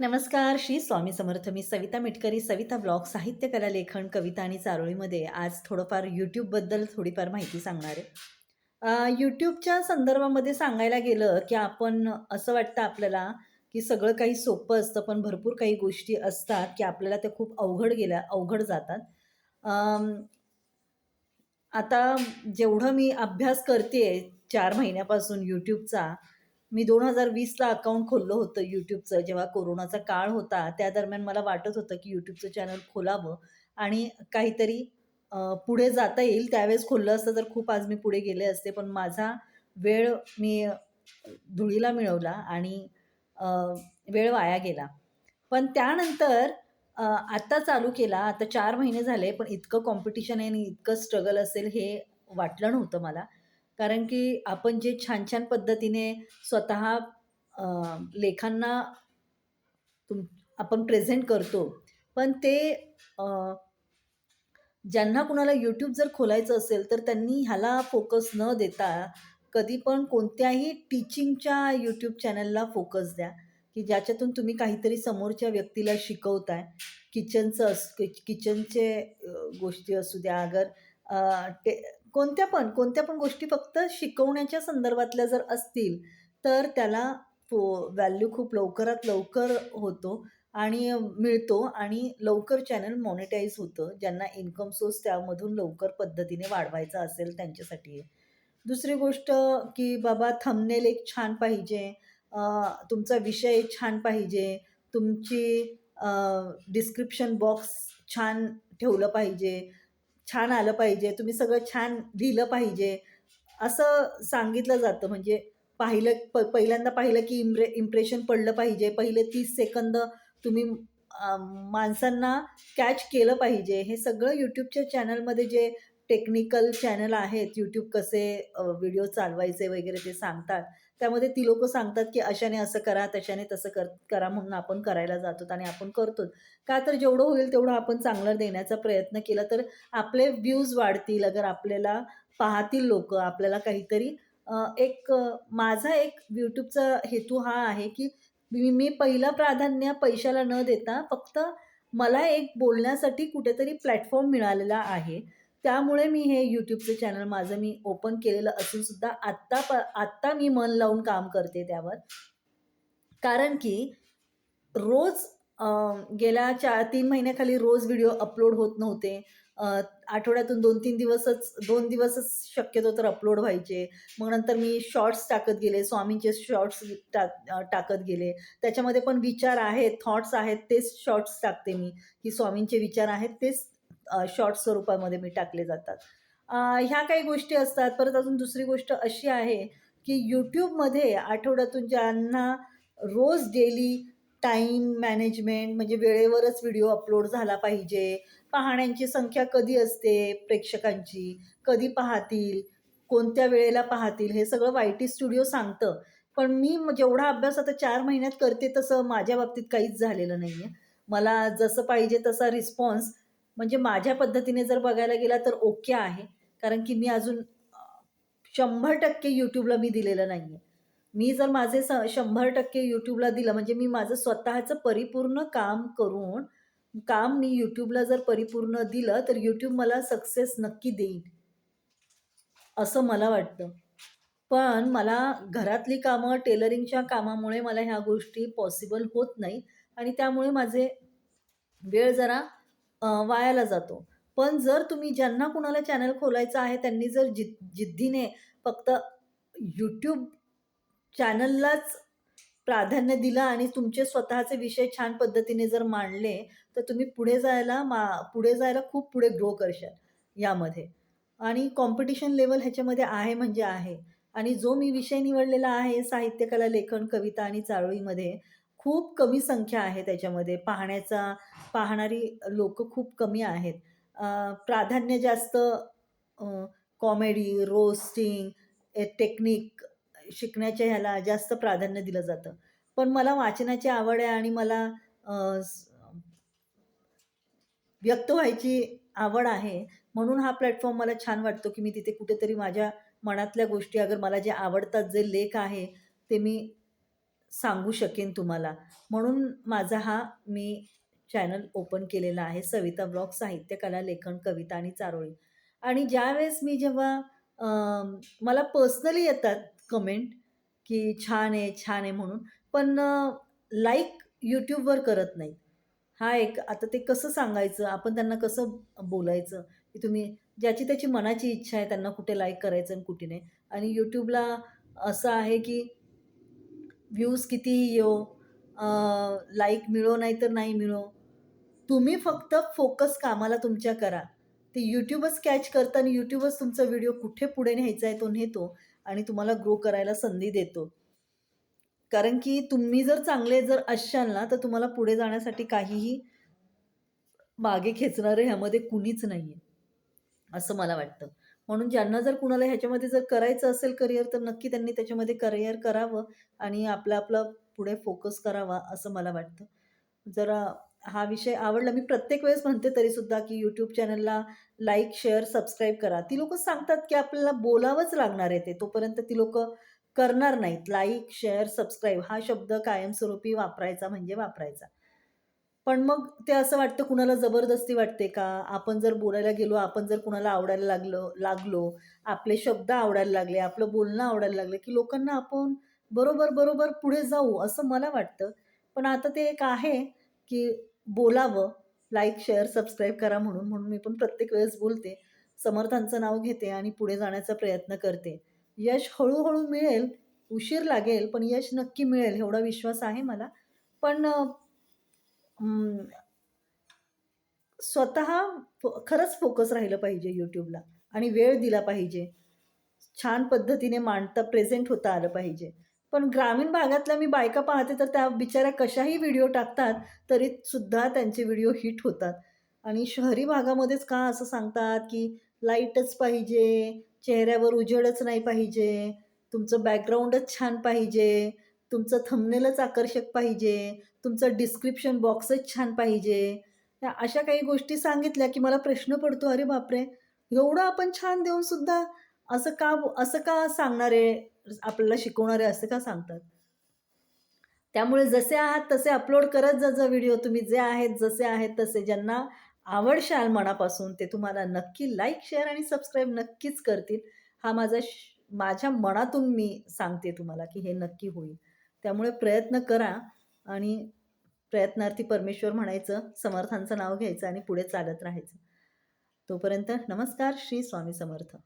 नमस्कार श्री स्वामी समर्थ. मी सविता मिटकरी सविता ब्लॉग साहित्य कला लेखन कविता आणि चारोळीमध्ये आज थोडंफार यूट्यूबबद्दल थोडीफार माहिती सांगणार आहे. यूट्यूबच्या संदर्भामध्ये सांगायला गेलं की आपण असं वाटतं आपल्याला की सगळं काही सोपं असतं पण भरपूर काही गोष्टी असतात की आपल्याला त्या खूप अवघड गेल्या अवघड जातात. आता जेवढं मी अभ्यास करते चार महिन्यापासून यूट्यूबचा मी दोन हजार वीसला अकाउंट खोललं होतं यूट्यूबचं जेव्हा कोरोनाचा काळ होता त्या दरम्यान मला वाटत होतं की यूट्यूबचं चॅनल खोलावं आणि काहीतरी पुढे जाता येईल. त्यावेळेस खोललं असतं तर खूप आज मी पुढे गेले असते पण माझा वेळ मी धुळीला मिळवला आणि वेळ वाया गेला. पण त्यानंतर आत्ता चालू केला. आता चार महिने झाले पण इतकं कॉम्पिटिशन आहे आणि इतकं स्ट्रगल असेल हे वाटलं नव्हतं मला. कारण की आपण जे छान छान पद्धतीने स्वतः लेखांना तुम आपण प्रेझेंट करतो पण ते ज्यांना कुणाला यूट्यूब जर खोलायचं असेल तर त्यांनी ह्याला फोकस न देता कधी पण कोणत्याही टीचिंगच्या यूट्यूब चॅनलला फोकस द्या. की ज्याच्यातून तुम्ही काहीतरी समोरच्या व्यक्तीला शिकवताय. किचनचं अस किच किचनचे अ, गोष्टी असू द्या. अगर अ, कोणत्या पण कोणत्या पण गोष्टी फक्त शिकवण्याच्या संदर्भातल्या जर असतील तर त्याला व्हॅल्यू खूप लवकरात लवकर होतो आणि मिळतो आणि लवकर चॅनल मॉनिटाईज होतं ज्यांना इन्कम सोर्स त्यामधून लवकर पद्धतीने वाढवायचा असेल त्यांच्यासाठी आहे. दुसरी गोष्ट की बाबा थंबनेल एक छान पाहिजे तुमचा विषय छान पाहिजे तुमची डिस्क्रिप्शन बॉक्स छान ठेवलं पाहिजे छान आलं पाहिजे तुम्ही सगळं छान लिहिलं पाहिजे असं सांगितलं जातं. म्हणजे पाहिलं प पहिल्यांदा पाहिलं की इम्प्रे इम्प्रेशन पडलं पाहिजे. पहिले तीस सेकंद तुम्ही माणसांना कॅच केलं पाहिजे. हे सगळं यूट्यूबच्या चॅनलमध्ये जे टेक्निकल चॅनल आहेत यूट्यूब कसे व्हिडिओ चालवायचे वगैरे ते सांगतात. त्यामध्ये ती लोक सांगतात की अशाने असं करा तशाने तसं कर करा म्हणून आपण करायला जातो आणि आपण करतो का तर जेवढं होईल तेवढं आपण चांगलं देण्याचा प्रयत्न केला तर आपले व्ह्यूज वाढतील. अगर आपल्याला पाहतील लोक आपल्याला काहीतरी एक माझा एक यूट्यूबचा हेतू हा आहे की मी मी पहिलं प्राधान्य पैशाला न देता फक्त मला एक बोलण्यासाठी कुठेतरी प्लॅटफॉर्म मिळालेला आहे. त्यामुळे मी हे यूट्यूबचं चॅनल माझं मी ओपन केलेलं असून सुद्धा आत्ता प आत्ता मी मन लावून काम करते त्यावर. कारण की रोज गेल्या चार तीन महिन्याखाली रोज व्हिडिओ अपलोड होत नव्हते. आठवड्यातून दोन तीन दिवसच दोन दिवसच शक्यतो तर अपलोड व्हायचे. मग नंतर मी शॉर्ट्स टाकत गेले स्वामींचे शॉर्ट्स टाक टाकत गेले. त्याच्यामध्ये पण विचार आहेत थॉट्स आहेत तेच शॉर्ट्स टाकते मी. की स्वामींचे विचार आहेत तेच शॉर्ट स्वरूपामध्ये मी टाकले जातात. ह्या काही गोष्टी असतात. परत अजून दुसरी गोष्ट अशी आहे की यूट्यूबमध्ये आठवड्यातून ज्यांना रोज डेली टाईम मॅनेजमेंट म्हणजे वेळेवरच व्हिडिओ अपलोड झाला पाहिजे पाहण्यांची संख्या कधी असते प्रेक्षकांची कधी पाहतील कोणत्या वेळेला पाहतील हे सगळं वाय टी स्टुडिओ सांगतं. पण मी जेवढा अभ्यास आता चार महिन्यात करते तसं माझ्या बाबतीत काहीच झालेलं नाही आहे मला जसं पाहिजे तसा रिस्पॉन्स म्हणजे माझ्या पद्धतीने जर बघायला गेला तर ओके आहे. कारण की मी अजून शंभर टक्के यूट्यूबला मी दिलेलं नाही आहे मी जर माझे स शंभर टक्के यूट्यूबला दिलं म्हणजे मी माझं स्वतःचं परिपूर्ण काम करून काम मी यूट्यूबला जर परिपूर्ण दिलं तर यूट्यूब मला सक्सेस नक्की देईल. असं मला वाटतं. पण मला घरातली कामं टेलरिंगच्या कामामुळे मला ह्या गोष्टी पॉसिबल होत नाही आणि त्यामुळे माझे वेळ जरा वायाला जातो. पण जर तुम्ही ज्यांना कुणाला चॅनल खोलायचं आहे त्यांनी जर जिद जिद्दीने फक्त यूट्यूब चॅनललाच प्राधान्य दिलं आणि तुमचे स्वतःचे विषय छान पद्धतीने जर मांडले तर तुम्ही पुढे जायला मा पुढे जायला खूप पुढे ग्रो करशाल यामध्ये. आणि कॉम्पिटिशन लेवल ह्याच्यामध्ये आहे म्हणजे आहे. आणि जो मी विषय निवडलेला आहे साहित्यकला लेखन कविता आणि चारोळीमध्ये खूप कमी संख्या आहे त्याच्यामध्ये. पाहण्याचा पाहणारी लोक खूप कमी आहेत. प्राधान्य जास्त कॉमेडी रोस्टिंग टेक्निक शिकण्याच्या ह्याला जास्त प्राधान्य दिलं जातं. पण मला वाचनाची आवड आहे आणि मला व्यक्त व्हायची आवड आहे. म्हणून हा प्लॅटफॉर्म मला छान वाटतो की मी तिथे कुठेतरी माझ्या मनातल्या गोष्टी अगर मला जे आवडतात जे लेख आहे ते मी सांगू शकेन तुम्हाला. म्हणून माझा हा मी चॅनल ओपन केलेला आहे. सविता ब्लॉग साहित्य कला लेखन कविता आणि चारोळी. आणि ज्यावेळेस मी जेव्हा मला पर्सनली येतात कमेंट की छान आहे छान आहे म्हणून पण लाईक यूट्यूबवर करत नाहीत. हा एक आता ते कसं सांगायचं? आपण त्यांना कसं बोलायचं? की तुम्ही ज्याची त्याची मनाची इच्छा आहे त्यांना कुठे लाईक करायचं आणि कुठे नाही. आणि यूट्यूबला असं आहे की व्ह्यूज कितीही येऊ लाईक मिळो नाही तर नाही मिळो तुम्ही फक्त फोकस कामाला तुमच्या करा. ते यूट्यूबच कॅच करतं आणि यूट्यूबच तुमचा व्हिडिओ कुठे पुढे न्यायचा आहे तो नेतो आणि तुम्हाला ग्रो करायला संधी देतो. कारण की तुम्ही जर चांगले जर असाल ना तर तुम्हाला पुढे जाण्यासाठी काहीही मागे खेचणारं ह्यामध्ये कुणीच नाही आहे असं मला वाटतं. म्हणून ज्यांना जर कुणाला ह्याच्यामध्ये जर करायचं असेल करिअर तर नक्की त्यांनी त्याच्यामध्ये करिअर करावं आणि आपला आपला पुढे फोकस करावा असं मला वाटतं. जरा हा विषय आवडला. मी प्रत्येक वेळेस म्हणते तरीसुद्धा की यूट्यूब चॅनलला लाईक शेअर सबस्क्राईब करा. ती लोक सांगतात की आपल्याला बोलावंच लागणार आहे ते. तोपर्यंत ती लोक करणार नाहीत. लाईक शेअर सबस्क्राईब हा शब्द कायमस्वरूपी वापरायचा म्हणजे वापरायचा. पण मग ते असं वाटतं कुणाला जबरदस्ती वाटते का? आपण जर बोलायला गेलो आपण जर कुणाला आवडायला लागलो लागलो आपले शब्द आवडायला लागले आपलं बोलणं आवडायला लागलं की लोकांना आपण बरोबर बरोबर पुढे जाऊ असं मला वाटतं. पण आता ते एक आहे की बोलावं लाईक शेअर सबस्क्राईब करा म्हणून म्हणून मी पण प्रत्येक वेळेस बोलते. समर्थांचं नाव घेते आणि पुढे जाण्याचा प्रयत्न करते. यश हळूहळू मिळेल उशीर लागेल पण यश नक्की मिळेल एवढा विश्वास आहे मला. पण स्वत स्वतः खरंच फोकस राहिलं पाहिजे यूट्यूबला आणि वेळ दिला पाहिजे. छान पद्धतीने मांडता प्रेझेंट होता आलं पाहिजे. पण ग्रामीण भागातल्या मी बायका पाहते तर त्या बिचाऱ्या कशाही व्हिडिओ टाकतात तरी सुद्धा त्यांचे व्हिडिओ हिट होतात. आणि शहरी भागामध्येच का असं सांगतात की लाईटच पाहिजे चेहऱ्यावर उजेडच नाही पाहिजे तुमचं बॅकग्राऊंडच छान पाहिजे तुमचं थंबनेलच आकर्षक पाहिजे तुमचं डिस्क्रिप्शन बॉक्सच छान पाहिजे. अशा काही गोष्टी सांगितल्या की मला प्रश्न पडतो अरे बापरे! एवढं आपण छान देऊन सुद्धा असं का असं का सांगणारे आपल्याला शिकवणारे असं का सांगतात? त्यामुळे जसे आहात तसे अपलोड करत जा जा व्हिडिओ तुम्ही जे आहेत जसे आहेत तसे ज्यांना आवडशाल मनापासून ते तुम्हाला नक्की लाईक शेअर आणि सबस्क्राईब नक्कीच करतील. हा माझा श- माझ्या मनातून मी सांगते तुम्हाला की हे नक्की होईल. त्यामुळे प्रयत्न करा आणि प्रयत्नार्थी परमेश्वर म्हणायचं समर्थांचं नाव घ्यायचं आणि पुढे चालत राहायचं. तोपर्यंत नमस्कार श्री स्वामी समर्थ.